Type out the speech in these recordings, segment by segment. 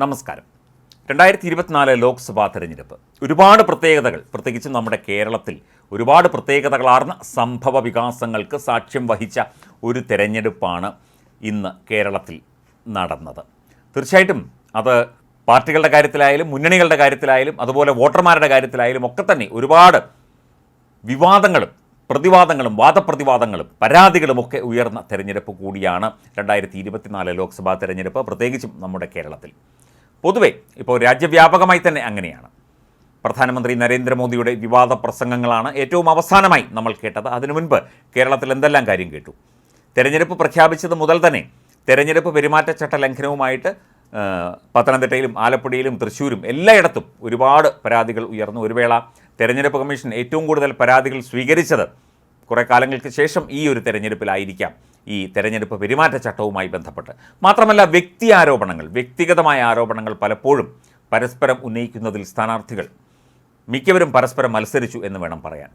നമസ്കാരം. രണ്ടായിരത്തി ഇരുപത്തിനാല് ലോക്സഭാ തെരഞ്ഞെടുപ്പ്. ഒരുപാട് പ്രത്യേകതകൾ. പ്രത്യേകിച്ചും നമ്മുടെ കേരളത്തിൽ ഒരുപാട് പ്രത്യേകതകളാർന്ന സംഭവ വികാസങ്ങൾക്ക് സാക്ഷ്യം വഹിച്ച ഒരു തെരഞ്ഞെടുപ്പാണ് ഇന്ന് കേരളത്തിൽ നടന്നത്. തീർച്ചയായിട്ടും അത് പാർട്ടികളുടെ കാര്യത്തിലായാലും മുന്നണികളുടെ കാര്യത്തിലായാലും അതുപോലെ വോട്ടർമാരുടെ കാര്യത്തിലായാലും ഒക്കെ തന്നെ ഒരുപാട് വിവാദങ്ങളും പ്രതിവാദങ്ങളും വാദപ്രതിവാദങ്ങളും പരാതികളും ഒക്കെ ഉയർന്ന തെരഞ്ഞെടുപ്പ് കൂടിയാണ് രണ്ടായിരത്തി ഇരുപത്തിനാല് ലോക്സഭാ തെരഞ്ഞെടുപ്പ്. പ്രത്യേകിച്ചും നമ്മുടെ കേരളത്തിൽ. പൊതുവെ ഇപ്പോൾ രാജ്യവ്യാപകമായി തന്നെ അങ്ങനെയാണ്. പ്രധാനമന്ത്രി നരേന്ദ്രമോദിയുടെ വിവാദ പ്രസംഗങ്ങളാണ് ഏറ്റവും അവസാനമായി നമ്മൾ കേട്ടത്. അതിനു മുൻപ് കേരളത്തിൽ എന്തെല്ലാം കാര്യം കേട്ടു? തെരഞ്ഞെടുപ്പ് പ്രഖ്യാപിച്ചത് മുതൽ തന്നെ തെരഞ്ഞെടുപ്പ് പെരുമാറ്റച്ചട്ട ലംഘനവുമായിട്ട് പത്തനംതിട്ടയിലും ആലപ്പുഴയിലും തൃശ്ശൂരും എല്ലായിടത്തും ഒരുപാട് പരാതികൾ ഉയർന്നു. ഒരു വേള തെരഞ്ഞെടുപ്പ് കമ്മീഷൻ ഏറ്റവും കൂടുതൽ പരാതികൾ സ്വീകരിച്ചത് കുറേ കാലങ്ങൾക്ക് ശേഷം ഈ ഒരു തെരഞ്ഞെടുപ്പിലായിരിക്കാം ഈ തെരഞ്ഞെടുപ്പ് പെരുമാറ്റച്ചട്ടവുമായി ബന്ധപ്പെട്ട്. മാത്രമല്ല വ്യക്തി ആരോപണങ്ങൾ വ്യക്തിഗതമായ ആരോപണങ്ങൾ പലപ്പോഴും പരസ്പരം ഉന്നയിക്കുന്നതിൽ സ്ഥാനാർത്ഥികൾ മിക്കവരും പരസ്പരം മത്സരിച്ചു എന്ന് വേണം പറയാൻ.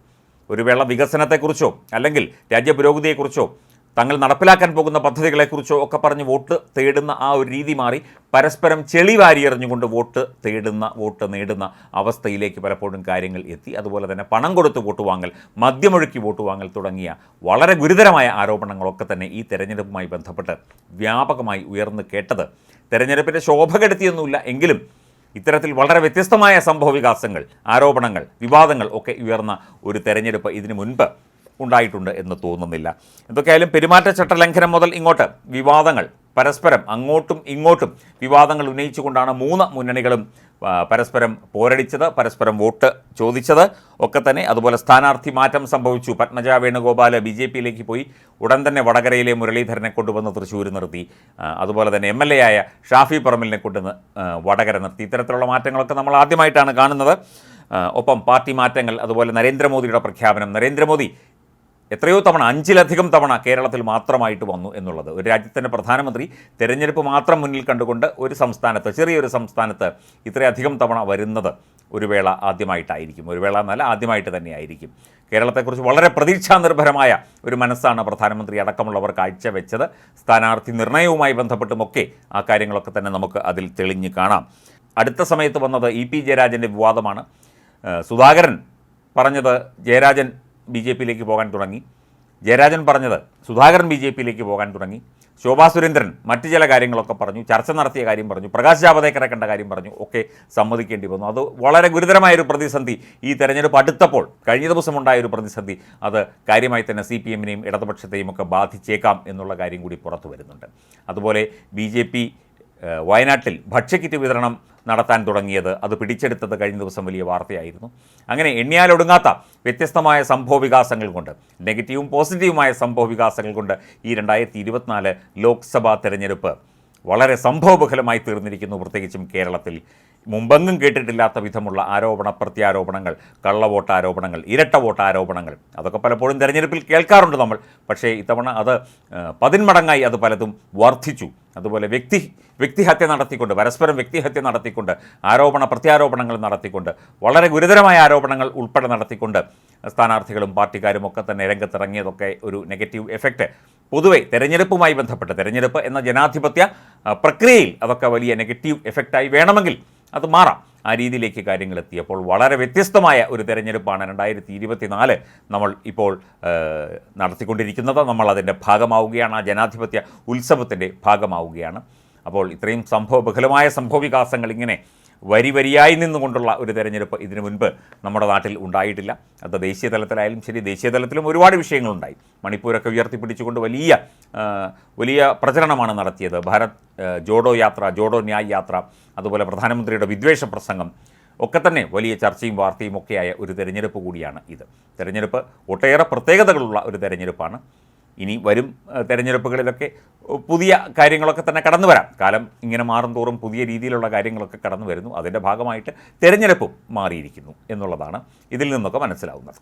ഒരു വേള വികസനത്തെക്കുറിച്ചോ അല്ലെങ്കിൽ രാജ്യപുരോഗതിയെക്കുറിച്ചോ തങ്ങൾ നടപ്പിലാക്കാൻ പോകുന്ന പദ്ധതികളെക്കുറിച്ചോ ഒക്കെ പറഞ്ഞ് വോട്ട് തേടുന്ന ആ ഒരു രീതി മാറി പരസ്പരം ചെളി വാരിയെറിഞ്ഞുകൊണ്ട് വോട്ട് തേടുന്ന വോട്ട് നേടുന്ന അവസ്ഥയിലേക്ക് പലപ്പോഴും കാര്യങ്ങൾ എത്തി. അതുപോലെ തന്നെ പണം കൊടുത്ത് വോട്ട് വാങ്ങൽ മദ്യമൊഴുക്കി വോട്ട് വാങ്ങൽ തുടങ്ങിയ വളരെ ഗുരുതരമായ ആരോപണങ്ങളൊക്കെ തന്നെ ഈ തെരഞ്ഞെടുപ്പുമായി ബന്ധപ്പെട്ട് വ്യാപകമായി ഉയർന്നു കേട്ടത്. തെരഞ്ഞെടുപ്പിന്റെ ശോഭ കെടുത്തിയൊന്നുമില്ല എങ്കിലും ഇത്തരത്തിൽ വളരെ വ്യത്യസ്തമായ സംഭവ വികാസങ്ങൾ ആരോപണങ്ങൾ വിവാദങ്ങൾ ഒക്കെ ഉയർന്ന ഒരു തെരഞ്ഞെടുപ്പ് ഇതിനു മുൻപ് ഉണ്ടായിട്ടുണ്ട് എന്ന് തോന്നുന്നില്ല. എന്തൊക്കെയായാലും പെരുമാറ്റച്ചട്ട ലംഘനം മുതൽ ഇങ്ങോട്ട് വിവാദങ്ങൾ പരസ്പരം അങ്ങോട്ടും ഇങ്ങോട്ടും വിവാദങ്ങൾ ഉന്നയിച്ചുകൊണ്ടാണ് മൂന്ന് മുന്നണികളും പരസ്പരം പോരടിച്ചത് പരസ്പരം വോട്ട് ചോദിച്ചത്. ഒക്കെ തന്നെ അതുപോലെ സ്ഥാനാർത്ഥി മാറ്റം സംഭവിച്ചു. പത്മജ വേണുഗോപാൽ ബി ജെ പിയിലേക്ക് പോയി ഉടൻ തന്നെ വടകരയിലെ മുരളീധരനെ കൊണ്ടുവന്ന് തൃശ്ശൂർ നിർത്തി. അതുപോലെ തന്നെ എം എൽ എ ആയ ഷാഫി പറമ്പലിനെ കൊണ്ടുവന്ന് വടകര നിർത്തി. ഇത്തരത്തിലുള്ള മാറ്റങ്ങളൊക്കെ നമ്മൾ ആദ്യമായിട്ടാണ് കാണുന്നത്. ഒപ്പം പാർട്ടി മാറ്റങ്ങൾ അതുപോലെ നരേന്ദ്രമോദിയുടെ പ്രഖ്യാപനം. നരേന്ദ്രമോദി എത്രയോ തവണ അഞ്ചിലധികം തവണ കേരളത്തിൽ മാത്രമായിട്ട് വന്നു എന്നുള്ളത്. ഒരു രാജ്യത്തിന്റെ പ്രധാനമന്ത്രി തെരഞ്ഞെടുപ്പ് മാത്രം മുന്നിൽ കണ്ടുകൊണ്ട് ഒരു സംസ്ഥാനത്ത് ചെറിയൊരു സംസ്ഥാനത്ത് ഇത്രയധികം തവണ വരുന്നത് ഒരു വേള ആദ്യമായിട്ടായിരിക്കും. ഒരു വേള എന്നല്ല ആദ്യമായിട്ട് തന്നെയായിരിക്കും. കേരളത്തെക്കുറിച്ച് വളരെ പ്രതീക്ഷാ നിർഭരമായ ഒരു മനസ്സാണ് പ്രധാനമന്ത്രി അടക്കമുള്ളവർ കാഴ്ചവെച്ചത്. സ്ഥാനാർത്ഥി നിർണയവുമായി ബന്ധപ്പെട്ടുമൊക്കെ ആ കാര്യങ്ങളൊക്കെ തന്നെ നമുക്ക് അതിൽ തെളിഞ്ഞു കാണാം. അടുത്ത സമയത്ത് വന്നത് ഇ പി ജയരാജന്റെ വിവാദമാണ്. സുധാകരൻ പറഞ്ഞത് ജയരാജൻ ബി ജെ പിയിലേക്ക് പോകാൻ തുടങ്ങി. ജയരാജൻ പറഞ്ഞത് സുധാകരൻ ബി ജെ പിയിലേക്ക് പോകാൻ തുടങ്ങി. ശോഭാ സുരേന്ദ്രൻ മറ്റു ചില കാര്യങ്ങളൊക്കെ പറഞ്ഞു. ചർച്ച നടത്തിയ കാര്യം പറഞ്ഞു. പ്രകാശ് ജാവദേക്കറെ കണ്ട കാര്യം പറഞ്ഞു. ഒക്കെ സമ്മതിക്കേണ്ടി വന്നു. അത് വളരെ ഗുരുതരമായൊരു പ്രതിസന്ധി ഈ തെരഞ്ഞെടുപ്പ് അടുത്തപ്പോൾ കഴിഞ്ഞ ദിവസം ഉണ്ടായ ഒരു പ്രതിസന്ധി അത് കാര്യമായി തന്നെ സി പി എമ്മിനെയും ഇടതുപക്ഷത്തെയും ഒക്കെ ബാധിച്ചേക്കാം എന്നുള്ള കാര്യം കൂടി പുറത്തു വരുന്നുണ്ട്. അതുപോലെ ബി ജെ പി വയനാട്ടിൽ ഭക്ഷ്യക്കിറ്റ് വിതരണം നടത്താൻ തുടങ്ങിയത്. അത് പിടിച്ചെടുത്തത് കഴിഞ്ഞ ദിവസം വലിയ വാർത്തയായിരുന്നു. അങ്ങനെ എണ്ണിയാലൊടുങ്ങാത്ത വ്യത്യസ്തമായ സംഭവ വികാസങ്ങൾ കൊണ്ട് നെഗറ്റീവും പോസിറ്റീവുമായ സംഭവ വികാസങ്ങൾ കൊണ്ട് ഈ രണ്ടായിരത്തി ഇരുപത്തിനാല് ലോക്സഭാ തെരഞ്ഞെടുപ്പ് വളരെ സംഭവബഹലമായി തീർന്നിരിക്കുന്നു. പ്രത്യേകിച്ചും കേരളത്തിൽ മുമ്പെങ്ങും കേട്ടിട്ടില്ലാത്ത വിധമുള്ള ആരോപണ പ്രത്യാരോപണങ്ങൾ കള്ളവോട്ട് ആരോപണങ്ങൾ ഇരട്ട വോട്ട് ആരോപണങ്ങൾ അതൊക്കെ പലപ്പോഴും തെരഞ്ഞെടുപ്പിൽ കേൾക്കാറുണ്ട് നമ്മൾ. പക്ഷേ ഇത്തവണ അത് പതിന്മടങ്ങായി അത് പലതും വർദ്ധിച്ചു. അതുപോലെ വ്യക്തി വ്യക്തിഹത്യ നടത്തിക്കൊണ്ട് പരസ്പരം വ്യക്തിഹത്യ നടത്തിക്കൊണ്ട് ആരോപണ പ്രത്യാരോപണങ്ങൾ നടത്തിക്കൊണ്ട് വളരെ ഗുരുതരമായ ആരോപണങ്ങൾ ഉൾപ്പെടെ നടത്തിക്കൊണ്ട് സ്ഥാനാർത്ഥികളും പാർട്ടിക്കാരും ഒക്കെ തന്നെ രംഗത്തിറങ്ങിയതൊക്കെ ഒരു നെഗറ്റീവ് എഫക്റ്റ് പൊതുവെ തെരഞ്ഞെടുപ്പുമായി ബന്ധപ്പെട്ട് തെരഞ്ഞെടുപ്പ് എന്ന ജനാധിപത്യ പ്രക്രിയയിൽ അതൊക്കെ വലിയ നെഗറ്റീവ് എഫക്റ്റായി വേണമെങ്കിൽ അത് മാറാം. ആ രീതിയിലേക്ക് കാര്യങ്ങൾ എത്തിയപ്പോൾ വളരെ വ്യത്യസ്തമായ ഒരു തെരഞ്ഞെടുപ്പാണ് രണ്ടായിരത്തി ഇരുപത്തിനാല് നമ്മൾ ഇപ്പോൾ നടത്തിക്കൊണ്ടിരിക്കുന്നത്. നമ്മൾ അതിന്റെ ഭാഗമാവുകയാണ്. ആ ജനാധിപത്യ ഉത്സവത്തിന്റെ ഭാഗമാവുകയാണ്. അപ്പോൾ ഇത്രയും സംഭവ ബഹുലമായ സംഭവ വികാസങ്ങൾ ഇങ്ങനെ വരി വരിയായി നിന്നുകൊണ്ടുള്ള ഒരു തെരഞ്ഞെടുപ്പ് ഇതിനു മുൻപ് നമ്മുടെ നാട്ടിൽ ഉണ്ടായിട്ടില്ല. അത് ദേശീയ തലത്തിലായാലും ശരി ദേശീയ തലത്തിലും ഒരുപാട് വിഷയങ്ങളുണ്ടായി. മണിപ്പൂരൊക്കെ ഉയർത്തിപ്പിടിച്ചുകൊണ്ട് വലിയ വലിയ പ്രചരണമാണ് നടത്തിയത്. ഭാരത് ജോഡോ യാത്ര ജോഡോ ന്യായ് യാത്ര അതുപോലെ പ്രധാനമന്ത്രിയുടെ വിദ്വേഷ പ്രസംഗം ഒക്കെ തന്നെ വലിയ ചർച്ചയും വാർത്തയും ഒക്കെയായ ഒരു തെരഞ്ഞെടുപ്പ് കൂടിയാണ് ഇത്. തെരഞ്ഞെടുപ്പ് ഒട്ടേറെ പ്രത്യേകതകളുള്ള ഒരു തെരഞ്ഞെടുപ്പാണ്. ഇനി വരും തെരഞ്ഞെടുപ്പുകളിലൊക്കെ പുതിയ കാര്യങ്ങളൊക്കെ തന്നെ കടന്നു വരാം. കാലം ഇങ്ങനെ മാറും തോറും പുതിയ രീതിയിലുള്ള കാര്യങ്ങളൊക്കെ കടന്നു വരുന്നു. അതിന്റെ ഭാഗമായിട്ട് തെരഞ്ഞെടുപ്പും മാറിയിരിക്കുന്നു എന്നുള്ളതാണ് ഇതിൽ നിന്നൊക്കെ മനസ്സിലാവുന്നത്.